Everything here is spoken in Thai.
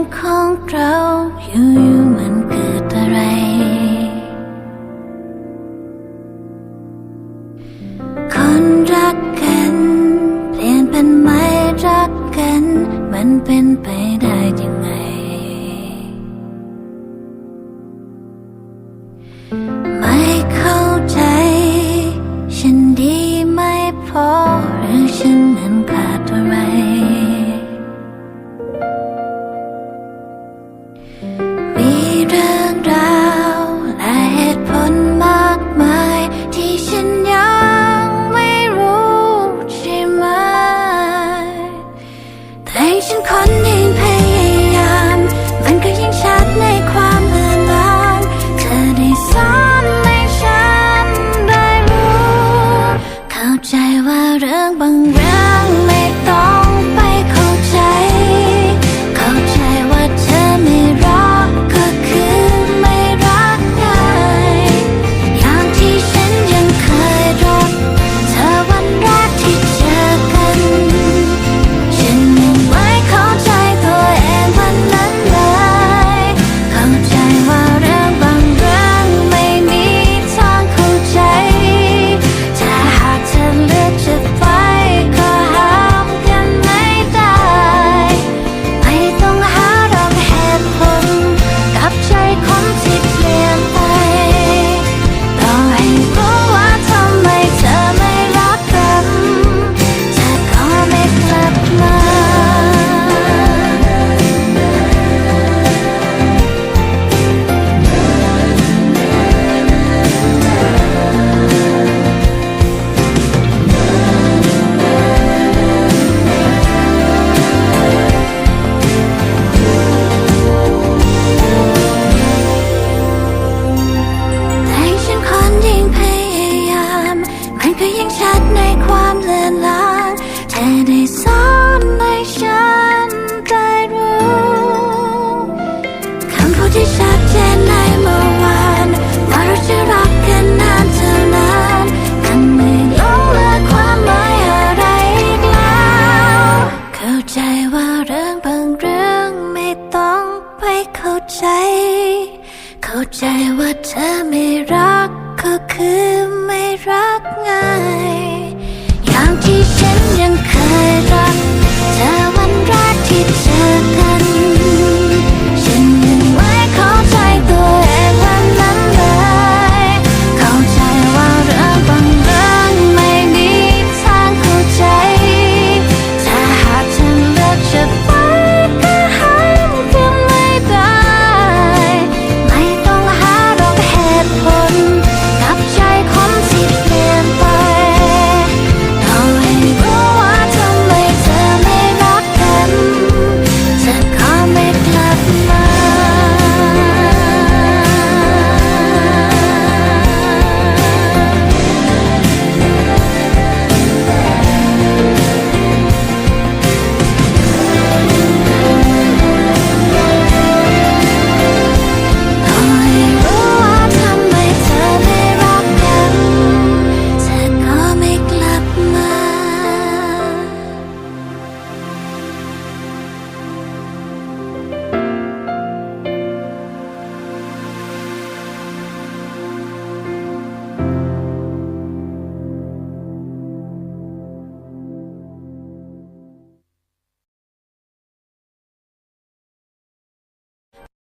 งของเราอยู่อยู่มันเกิดอะไร คนรักกัน เปลี่ยนเป็นไม่รักกัน มันเป็นไป ใจว่าเธอไม่รักก็คือ